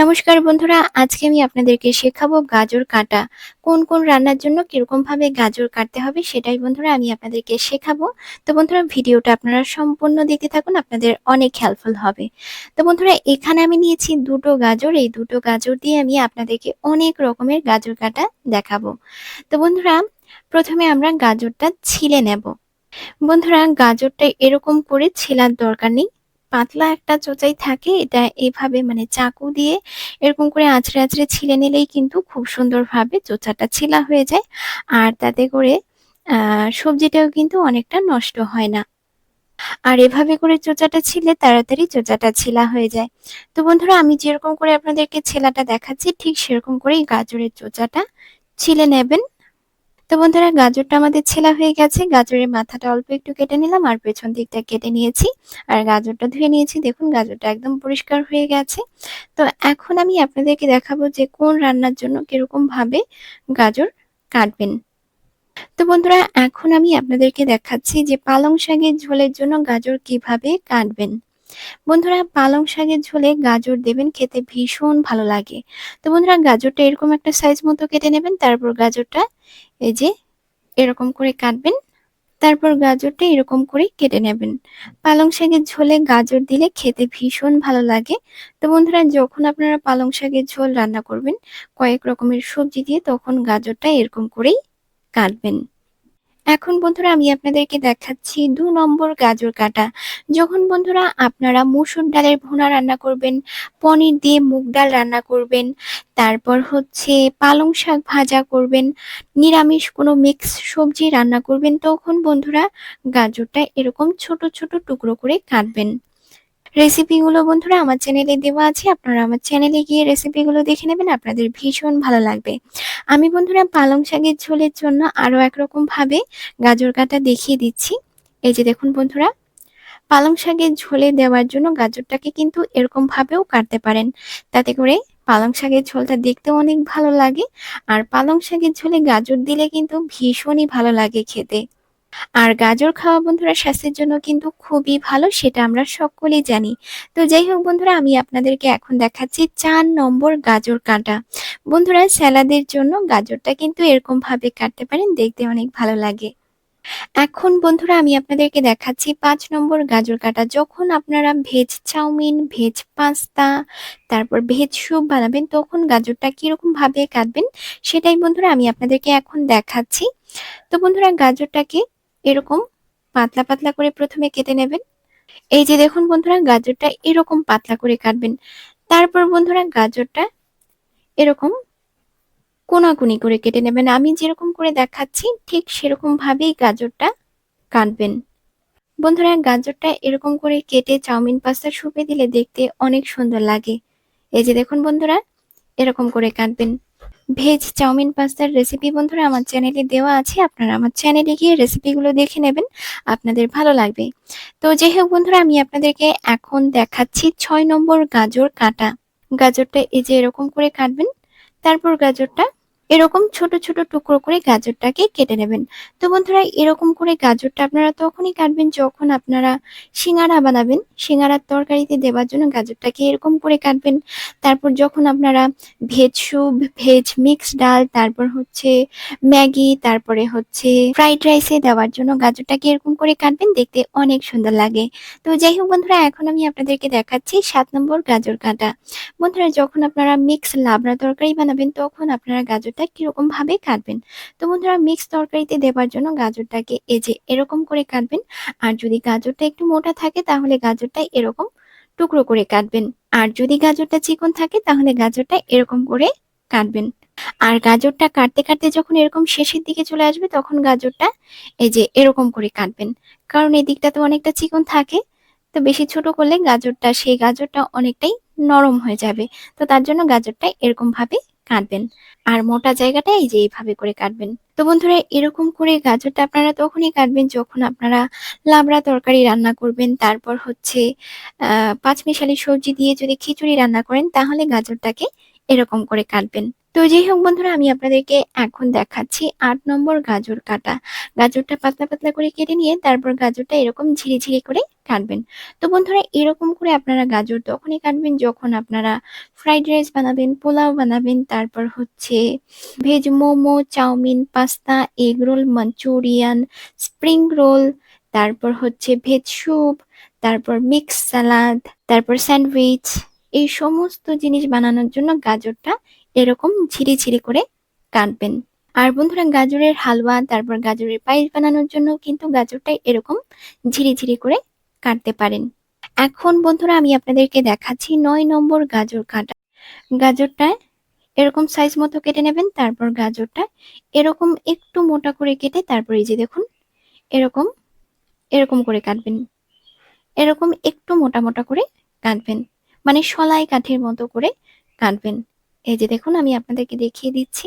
নমস্কার বন্ধুরা, আজকে আমি আপনাদেরকে শেখাবো গাজর কাটা। কোন কোন রান্নার জন্য কীরকম ভাবে গাজর কাটতে হবে সেটাই বন্ধুরা আমি আপনাদেরকে শেখাবো। তো বন্ধুরা, ভিডিওটা আপনারা সম্পূর্ণ দেখতে থাকুন, আপনাদের অনেক হেল্পফুল হবে। তো বন্ধুরা, এখানে আমি নিয়েছি দুটো গাজর। এই দুটো গাজর দিয়ে আমি আপনাদেরকে অনেক রকমের গাজর কাটা দেখাবো। তো বন্ধুরা, প্রথমে আমরা গাজরটা ছিলে নেব। বন্ধুরা, গাজরটা এরকম করে ছিলার দরকার নেই। পাতলা একটা চোচাই থাকে, এটা এভাবে মানে চাকু দিয়ে এরকম করে আঁচড়ে আঁচড়ে ছিলে নিলেই কিন্তু খুব সুন্দরভাবে চোচাটা ছিলা হয়ে যায়। আর তাতে করে সবজিটাও কিন্তু অনেকটা নষ্ট হয় না। আর এভাবে করে চোচাটা ছিলে তাড়াতাড়ি চোচাটা ছিলা হয়ে যায়। তো বন্ধুরা, আমি যেরকম করে আপনাদেরকে ছেলাটা দেখাচ্ছি, ঠিক সেরকম করেই গাজরের চোচাটা ছিলে নেবেন। তো বন্ধুরা, গাজরটা আমাদের ছেলা হয়ে গেছে। গাজরের মাথাটা অল্প একটু কেটে নিলাম আর পেছন দিকটা কেটে নিয়েছি। আর গাজরটা ধুয়ে নিয়েছি। দেখুন, গাজরটা একদম পরিষ্কার হয়ে গেছে। তো এখন আমি আপনাদেরকে দেখাবো যে কোন রান্নার জন্য কীরকম ভাবে গাজর কাটবেন। তো বন্ধুরা, এখন আমি আপনাদেরকে দেখাচ্ছি যে পালং শাকের ঝোলের জন্য গাজর কীভাবে কাটবেন। বন্ধুরা, পালং শাকের ঝোলে গাজর দেবেন, খেতে ভীষণ ভালো লাগে। তো বন্ধুরা, গাজরটা এরকম একটা সাইজ মতো কেটে নেবেন, তারপর গাজরটা এই যে এরকম করে কাটবেন, তারপর গাজরটা এরকম করে কেটে নেবেন। পালং শাকের ঝোলে গাজর দিলে খেতে ভীষণ ভালো লাগে। তো বন্ধুরা, যখন আপনারা পালং শাকের ঝোল রান্না করবেন, কয়েক রকমের সবজি দিয়ে তখন গাজরটা এরকম করেই কাটবেন। এখন বন্ধুরা আমি আপনাদেরকে দেখাচ্ছি দু নম্বর গাজর কাটা। যখন বন্ধুরা আপনারা মুসুর ডালের ভুনা রান্না করবেন, পনির দিয়ে মুগ ডাল রান্না করবেন, তারপর হচ্ছে পালং শাক ভাজা করবেন, নিরামিষ কোনো মিক্স সবজি রান্না করবেন, তখন বন্ধুরা গাজরটা এরকম ছোট ছোট টুকরো করে কাটবেন। রেসিপিগুলো বন্ধুরা আমার চ্যানেলে দেওয়া আছে। আপনারা আমার চ্যানেলে গিয়ে রেসিপিগুলো দেখে নেবেন, আপনাদের ভীষণ ভালো লাগবে। আমি বন্ধুরা পালং শাকের ঝোলের জন্য আরও একরকম ভাবে গাজর কাটা দেখিয়ে দিচ্ছি। এই যে দেখুন বন্ধুরা, পালং শাকের ঝোলে দেওয়ার জন্য গাজরটাকে কিন্তু এরকম ভাবেও কাটতে পারেন। তাতে করে পালং শাকের ঝোলটা দেখতেও অনেক ভালো লাগে। আর পালং শাকের ঝোলে গাজর দিলে কিন্তু ভীষণই ভালো লাগে খেতে। আর গাজর খাওয়া বন্ধুরা স্বাস্থ্যের জন্য কিন্তু খুবই ভালো, সেটা আমরা সকলেই জানি। তো যাই হোক বন্ধুরা, আমি আপনাদেরকে এখন দেখাচ্ছি চার নম্বর গাজর কাটা। বন্ধুরা স্যালাদের জন্য গাজরটা কিন্তু এরকম ভাবে কাটতে পারেন, দেখতে অনেক ভালো লাগে। এখন বন্ধুরা, আমি আপনাদেরকে দেখাচ্ছি পাঁচ নম্বর গাজর কাটা। যখন আপনারা veg chow mein, veg pasta, তারপর ভেজ স্যুপ বানাবেন, তখন গাজরটা কীরকম ভাবে কাটবেন, সেটাই বন্ধুরা আমি আপনাদেরকে এখন দেখাচ্ছি। তো বন্ধুরা, গাজরটাকে এরকম পাতলা পাতলা করে প্রথমে কেটে নেবেন। এই যে দেখুন বন্ধুরা, গাজরটা এরকম পাতলা করে কাটবেন। তারপর বন্ধুরা গাজরটা এরকম কোনাকুনি করে কেটে নেবেন। আমি যেরকম করে দেখাচ্ছি, ঠিক সেরকম ভাবেই গাজরটা কাটবেন। বন্ধুরা, গাজরটা এরকম করে কেটে চাউমিন পাস্তা সুপে দিলে দেখতে অনেক সুন্দর লাগে। এই যে দেখুন বন্ধুরা, এরকম করে কাটবেন। ভেজ চাউমিন পাস্তার রেসিপি বন্ধুরা আমার চ্যানেলে দেওয়া আছে। আপনারা আমার চ্যানেলে গিয়ে রেসিপিগুলো দেখে নেবেন। আপনাদের ভালো লাগবে। তো যাই হোক বন্ধুরা, আমি আপনাদেরকে এখন দেখাচ্ছি ছয় নম্বর গাজর কাটা। গাজরটা এই যে এরকম করে কাটবেন, তারপর গাজরটা এরকম ছোট ছোট টুকরো করে গাজরটাকে কেটে নেবেন। তো বন্ধুরা, এরকম করে গাজরটা আপনারা তখনই কাটবেন যখন আপনারা সিঙ্গারা বানাবেন। সিঙ্গারার তরকারিতে দেওয়ার জন্য গাজরটাকে এরকম করে কাটবেন। তারপর যখন আপনারা ভেজ স্যুপ, ভেজ মিক্স ডাল, তারপর হচ্ছে ম্যাগি, তারপরে হচ্ছে ফ্রাইড রাইসে দেওয়ার জন্য গাজরটাকে এরকম করে কাটবেন, দেখতে অনেক সুন্দর লাগে। তো যাই হোক বন্ধুরা, এখন আমি আপনাদেরকে দেখাচ্ছি সাত নম্বর গাজর কাটা। বন্ধুরা, যখন আপনারা মিক্স লাবড়া তরকারি বানাবেন, তখন আপনারা গাজর গাজরটা কীরকম ভাবে কাটবেন? তো বন্ধুরা মিক্স তরকারিতে দেবার জন্য গাজরটাকে এই যে এরকম করে কাটবেন। আর যদি গাজরটা একটু মোটা থাকে, তাহলে গাজরটা এরকম টুকরো করে কাটবেন। আর যদি গাজরটা চিকন থাকে, তাহলে গাজরটা এরকম করে কাটবেন। আর গাজরটা কাটতে কাটতে যখন এরকম শেষের দিকে চলে আসবে, তখন গাজরটা এই যে এরকম করে কাটবেন। কারণ এই দিকটা তো অনেকটা চিকন থাকে, তো বেশি ছোট করলে গাজরটা, সেই গাজরটা অনেকটাই নরম হয়ে যাবে। তো তার জন্য গাজরটা এরকম ভাবে কাটবেন। আর মোটা জায়গাটা এই যে এইভাবে করে কাটবেন। তো বন্ধুরা, এরকম করে গাজরটা আপনারা তখনই কাটবেন যখন আপনারা লাবড়া তরকারি রান্না করবেন। তারপর হচ্ছে পাঁচমিশালি সবজি দিয়ে যদি খিচুড়ি রান্না করেন, তাহলে গাজরটাকে এরকম করে কাটবেন। তো যাই হোক বন্ধুরা, আমি আপনাদেরকে এখন দেখাচ্ছি আট নম্বর গাজর কাটা। গাজরটা পাতলা পাতলা করে কেটে নিয়ে তারপর গাজরটা এরকম ঝিরি করে কাটবেন। তো বন্ধুরা, এরকম করে আপনারা গাজর তখনই কাটবেন যখন আপনারা ফ্রাইড রাইস বানাবেন, পোলাও বানাবেন, তারপর হচ্ছে veg momo, chow mein, pasta, egg roll, Manchurian, spring roll, তারপর হচ্ছে ভেজ স্যুপ, তারপর মিক্স সালাদ তারপর স্যান্ডউইচ। এই সমস্ত জিনিস বানানোর জন্য গাজরটা এরকম ঝিরি ঝিরি করে কাটবেন। আর বন্ধুরা, গাজরের হালুয়া, তারপর গাজরের পায়েস বানানোর জন্য কিন্তু গাজরটা এরকম ঝিরি ঝিরি করে কাটতে পারেন। এখন বন্ধুরা, আমি আপনাদেরকে দেখাচ্ছি নয় নম্বর গাজর কাটা। গাজরটা এরকম সাইজ মতো কেটে নেবেন, তারপর গাজরটা এরকম একটু মোটা করে কেটে তারপর এই যে দেখুন, এরকম এরকম করে কাটবেন। এরকম একটু মোটা মোটা করে কাটবেন। মানে সলাই কাঠের মতো করে কাটবেন। এই যে দেখুন, আমি আপনাদেরকে দেখিয়ে দিচ্ছি।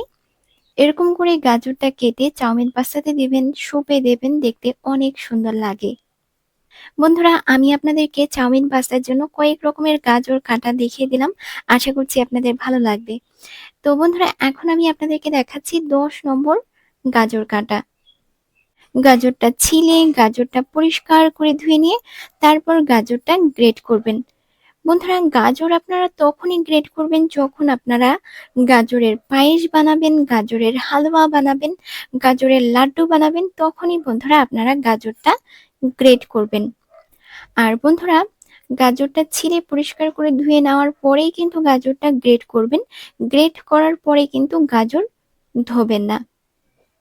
এরকম করে গাজরটা কেটে চাউমিন পাস্তাতে দিবেন, সুপে দেবেন, দেখতে অনেক সুন্দর লাগে। বন্ধুরা, আমি আপনাদেরকে চাউমিন পাস্তার জন্য কয়েক রকমের গাজর কাটা দেখিয়ে দিলাম। আশা করছি আপনাদের ভালো লাগবে। তো বন্ধুরা, এখন আমি আপনাদেরকে দেখাচ্ছি দশ নম্বর গাজর কাটা। গাজরটা ছিলে, গাজরটা পরিষ্কার করে ধুয়ে নিয়ে তারপর গাজরটা গ্রেট করবেন। বন্ধুরা, গাজর আপনারা তখনই গ্রেট করবেন যখন আপনারা গাজরের পায়েস বানাবেন, গাজরের হালুয়া বানাবেন, গাজরের লাড্ডু বানাবেন, তখনই বন্ধুরা আপনারা গাজরটা গ্রেট করবেন। আর বন্ধুরা, গাজরটা ছিঁড়ে পরিষ্কার করে ধুয়ে নেওয়ার পরেই কিন্তু গাজরটা গ্রেট করবেন। গ্রেট করার পরে কিন্তু গাজর ধোবেন না।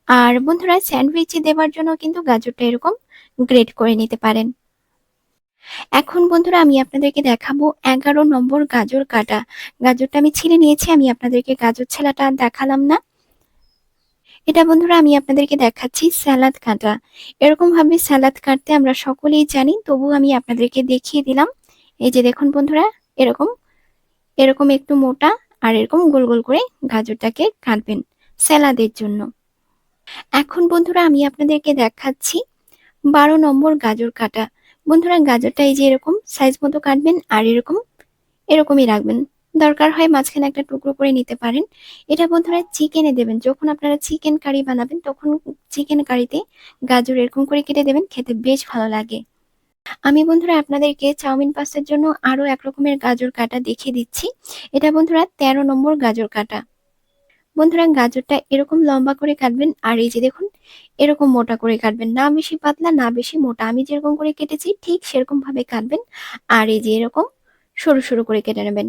আর বন্ধুরা স্যান্ডউইচে দেওয়ার জন্য কিন্তু গাজরটা এরকম গ্রেট করে নিতে পারেন। এখন বন্ধুরা আমি আপনাদেরকে দেখাবো এগারো নম্বর গাজর কাটা। গাজরটা আমি ছিঁড়ে নিয়েছি, আমি আপনাদেরকে গাজর ছেলাটা দেখালাম না। এটা বন্ধুরা আমি আপনাদেরকে দেখাচ্ছি স্যালাদ কাটা। এরকম ভাবে স্যালাদ কাটতে আমরা সকলেই জানি, তবু আমি আপনাদেরকে দেখিয়ে দিলাম। এই যে দেখুন বন্ধুরা, এরকম এরকম একটু মোটা আর এরকম গোল গোল করে গাজরটাকে কাটবেন স্যালাদের জন্য। এখন বন্ধুরা আমি আপনাদেরকে দেখাচ্ছি বারো নম্বর গাজর কাটা। বন্ধুরা, গাজরটা এই যে এরকম সাইজ মতো কাটবেন আর এরকম, এরকমই রাখবেন। দরকার হয় মাঝখানে একটা টুকরো করে নিতে পারেন। এটা বন্ধুরা চিকেনে দেবেন। যখন আপনারা চিকেন কারি বানাবেন, তখন চিকেন কারিতে গাজর এরকম করে কেটে দেবেন, খেতে বেশ ভালো লাগে। আমি বন্ধুরা আপনাদেরকে চাউমিন পাস্তার জন্য আরও এক রকমের গাজর কাটা দেখিয়ে দিচ্ছি। এটা বন্ধুরা তেরো নম্বর গাজর কাটা। বন্ধুরা, গাজরটা এরকম লম্বা করে কাটবেন, আর এই যে দেখুন, এরকম মোটা করে কাটবেন। না বেশি পাতলা, না বেশি মোটা। আমি যেরকম করে কেটেছি, ঠিক সেরকম ভাবে কাটবেন, আর এই যে এরকম সরু সরু করে কেটে নেবেন।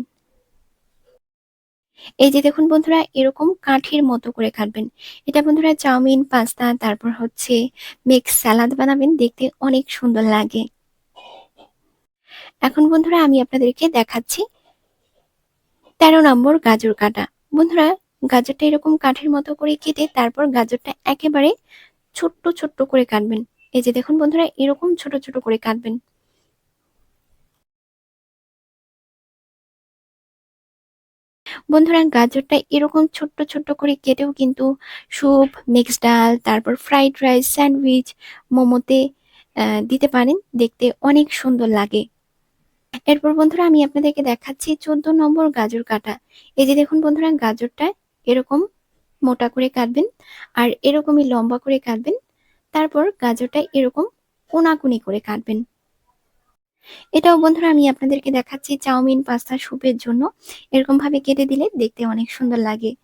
এই যে দেখুন বন্ধুরা, এরকম কাঠির মতো করে কাটবেন। এটা বন্ধুরা চাউমিন, পাস্তা, তারপর হচ্ছে মিক্স সালাদ বানাবেন, দেখতে অনেক সুন্দর লাগে। এখন বন্ধুরা, আমি আপনাদেরকে দেখাচ্ছি তেরো নম্বর গাজর কাটা। বন্ধুরা গাজরটা এরকম কাঠের মতো করে কেটে তারপর গাজরটা একেবারে ছোট্ট ছোট্ট করে কাটবেন। এই যে দেখুন বন্ধুরা, এরকম ছোট ছোট করে কাটবেন। বন্ধুরা, গাজরটা এরকম ছোট্ট ছোট্ট করে কেটেও কিন্তু স্যুপ মিক্স ডাল, তারপর ফ্রাইড রাইস, স্যান্ডউইচ, মোমোতে দিতে পারেন। দেখতে অনেক সুন্দর লাগে। এরপর বন্ধুরা, আমি আপনাদেরকে দেখাচ্ছি চোদ্দ নম্বর গাজর কাটা। এই যে দেখুন বন্ধুরা, গাজরটা এরকম মোটা করে কাটবেন আর এরকমই লম্বা করে কাটবেন। তারপর গাজরটা এরকম কোনাকুনি করে কাটবেন। এটাও বন্ধুরা আমি আপনাদেরকে দেখাচ্ছি চাউমিন, পাস্তা, স্যুপের জন্য। এরকম ভাবে কেটে দিলে দেখতে অনেক সুন্দর লাগে।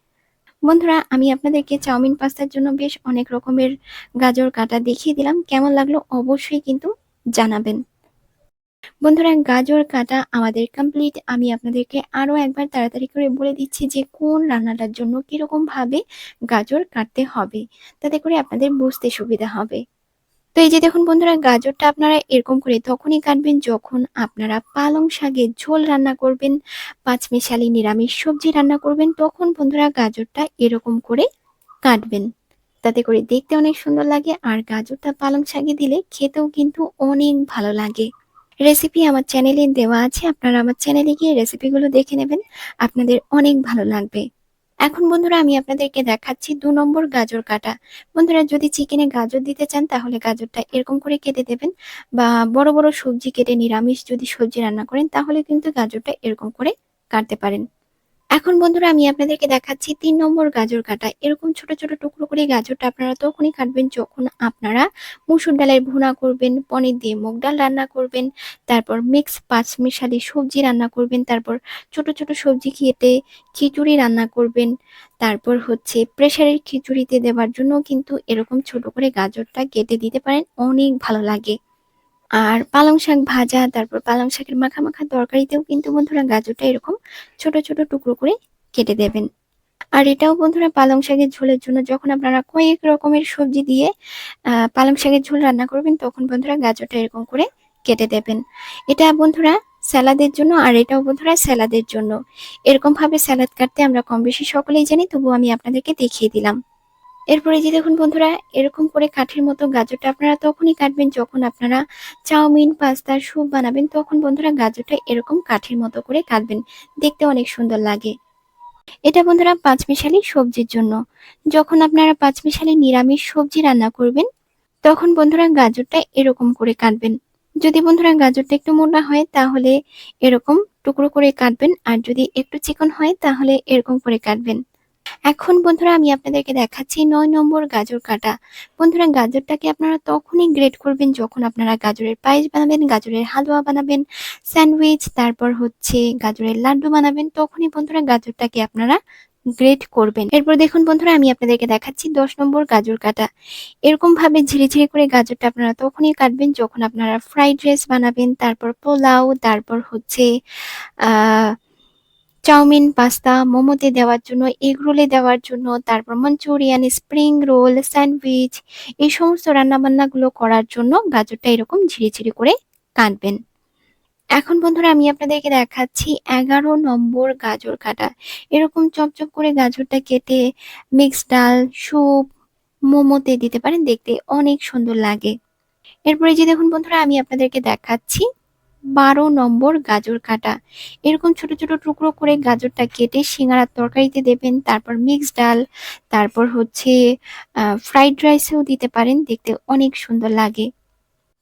বন্ধুরা, আমি আপনাদেরকে চাউমিন, পাস্তার জন্য বেশ অনেক রকমের গাজর কাটা দেখিয়ে দিলাম। কেমন লাগল অবশ্যই কিন্তু জানাবেন। বন্ধুরা, গাজর কাটা আমাদের কমপ্লিট আমি আপনাদেরকে আরও একবার তাড়াতাড়ি করে বলে দিচ্ছি যে, কোন রান্নাটার জন্য কীরকম ভাবে গাজর কাটতে হবে, তাতে করে আপনাদের বুঝতে সুবিধা হবে। তো এই যে দেখুন বন্ধুরা, গাজরটা আপনারা এরকম করে তখনই কাটবেন যখন আপনারা পালং শাকের ঝোল রান্না করবেন পাঁচমিশালি নিরামিষ সবজি রান্না করবেন, তখন বন্ধুরা গাজরটা এরকম করে কাটবেন। তাতে করে দেখতে অনেক সুন্দর লাগে, আর গাজরটা পালং শাকে দিলে খেতেও কিন্তু অনেক ভালো লাগে। রেসিপি আমার চ্যানেলে দেওয়া আছে, আপনারা আমার চ্যানেলে গিয়ে রেসিপিগুলো দেখে নেবেন। আপনাদের অনেক ভালো লাগবে। এখন বন্ধুরা, আমি আপনাদেরকে দেখাচ্ছি দু নম্বর গাজর কাটা। বন্ধুরা, যদি চিকেনে গাজর দিতে চান, তাহলে গাজরটা এরকম করে কেটে দেবেন বা বড় বড় সবজি কেটে নিরামিষ যদি সবজি রান্না করেন, তাহলে কিন্তু গাজরটা এরকম করে কাটতে পারেন। এখন বন্ধুরা আমি আপনাদেরকে দেখাচ্ছি তিন নম্বর গাজর কাটা। এরকম ছোট ছোট টুকরো করে গাজরটা আপনারা তখনই কাটবেন যখন আপনারা মুসুর ডালের ভুনা করবেন, পনির দিয়ে মুগ ডাল রান্না করবেন, তারপর মিক্স পাঁচ মিশালি সবজি রান্না করবেন, তারপর ছোট ছোট সবজি খেতে খিচুড়ি রান্না করবেন, তারপর হচ্ছে প্রেসারের খিচুড়িতে দেওয়ার জন্য কিন্তু এরকম ছোট করে গাজরটা কেটে দিতে পারেন, অনেক ভালো লাগে। আর পালং শাক ভাজা, তারপর পালং শাকের মাখা মাখা তরকারিতেও কিন্তু বন্ধুরা গাজরটা এরকম ছোট ছোট টুকরো করে কেটে দেবেন। আর এটাও বন্ধুরা পালং শাকের ঝোলের জন্য যখন আপনারা কয়েক রকমের সবজি দিয়ে পালং শাকের ঝোল রান্না করবেন, তখন বন্ধুরা গাজরটা এরকম করে কেটে দেবেন। এটা বন্ধুরা স্যালাদের জন্য আর এটাও বন্ধুরা স্যালাদের জন্য। এরকম ভাবে স্যালাদ কাটতে আমরা কম বেশি সকলেই জানি তবু আমি আপনাদেরকে দেখিয়ে দিলাম। এরপরে যে দেখুন বন্ধুরা, এরকম করে কাঠের মতো গাজরটা আপনারা তখনই কাটবেন যখন আপনারা চাউমিন, পাস্তা, স্যুপ বানাবেন, তখন বন্ধুরা গাজরটা এরকম কাঠের মতো করে কাটবেন। দেখতে অনেক সুন্দর লাগে। এটা বন্ধুরা পাঁচমিশালি সবজির জন্য। যখন আপনারা পাঁচমিশালি নিরামিষ সবজি রান্না করবেন, তখন বন্ধুরা গাজরটা এরকম করে কাটবেন। যদি বন্ধুরা গাজরটা একটু মোটা হয়, তাহলে এরকম টুকরো করে কাটবেন, আর যদি একটু চিকন হয়, তাহলে এরকম করে কাটবেন। এখন বন্ধুরা আমি আপনাদেরকে দেখাচ্ছি নয় নম্বর গাজর কাটা। বন্ধুরা গাজরটাকে আপনারা তখনই গ্রেট করবেন যখন আপনারা গাজরের পায়েস বানাবেন, গাজরের হালুয়া বানাবেন, স্যান্ডউইচ, তারপর হচ্ছে গাজরের লাড্ডু বানাবেন, তখনই বন্ধুরা গাজরটাকে আপনারা গ্রেট করবেন। এরপর দেখুন বন্ধুরা আমি আপনাদেরকে দেখাচ্ছি দশ নম্বর গাজর কাটা। এরকম ভাবে ঝিরে ঝিরে করে গাজরটা আপনারা তখনই কাটবেন যখন আপনারা ফ্রাইড রাইস বানাবেন, তারপর পোলাও, তারপর হচ্ছে, আহ চাউমিন, পাস্তা, মোমোতে দেওয়ার জন্য এগ রোলে দেওয়ার জন্য, তারপর মাঞ্চুরিয়ান, স্প্রিং রোল, স্যান্ডউইচ, এই সমস্ত রান্নাবান্নাগুলো করার জন্য গাজরটা এরকম ঝিরে ঝিরে করে কাটবেন। এখন বন্ধুরা আমি আপনাদেরকে দেখাচ্ছি এগারো নম্বর গাজর কাটা। এরকম চপচপ করে গাজরটা কেটে মিক্স ডাল, স্যুপ, মোমোতে দিতে পারেন, দেখতে অনেক সুন্দর লাগে। এরপরে যে দেখুন বন্ধুরা, আমি আপনাদেরকে দেখাচ্ছি বারো নম্বর গাজর কাটা। এরকম ছোট ছোট টুকরো করে গাজরটা কেটে সিঙ্গারার তরকারিতে দেবেন, তারপর মিক্স ডাল, তারপর হচ্ছে ফ্রাইড রাইসেও দিতে পারেন, দেখতে অনেক সুন্দর লাগে।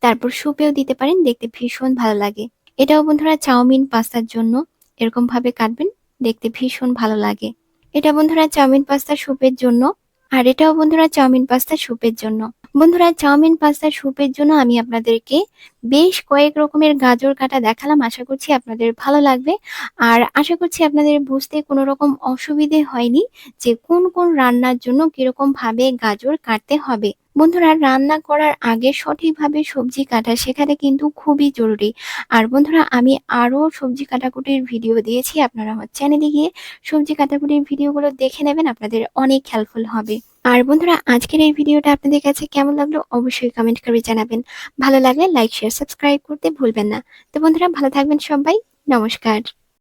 তারপর স্যুপেও দিতে পারেন, দেখতে ভীষণ ভালো লাগে। এটাও বন্ধুরা চাউমিন পাস্তার জন্য। এরকম ভাবে কাটবেন, দেখতে ভীষণ ভালো লাগে। এটা বন্ধুরা চাউমিন পাস্তা স্যুপের জন্য। আর এটাও বন্ধুরা চাউমিন পাস্তা স্যুপের জন্য। বন্ধুরা, চাউমিন পাস্তা স্যুপের জন্য আমি আপনাদেরকে বেশ কয়েক রকমের গাজর কাটা দেখালাম। আশা করছি আপনাদের ভালো লাগবে। আর আশা করছি আপনাদের বুঝতে কোনো রকম অসুবিধে হয়নি যে কোন কোন রান্নার জন্য কীরকম ভাবে গাজর কাটতে হবে। বন্ধুরা, রান্না করার আগে সঠিকভাবে সবজি কাটা শেখাটা কিন্তু খুবই জরুরি। আর বন্ধুরা, আমি আরও সবজি কাটাকুটির ভিডিও দিয়েছি। আপনারা আমার চ্যানেলে গিয়ে সবজি কাটাকুটির ভিডিওগুলো দেখে নেবেন। আপনাদের অনেক হেল্পফুল হবে। আর বন্ধুরা, আজকের এই ভিডিওটা আপনাদের কাছে কেমন লাগল অবশ্যই কমেন্ট করে জানাবেন। ভালো লাগলে লাইক, শেয়ার সাবস্ক্রাইব করতে ভুলবেন না। তো বন্ধুরা ভালো থাকবেন সবাই। নমস্কার।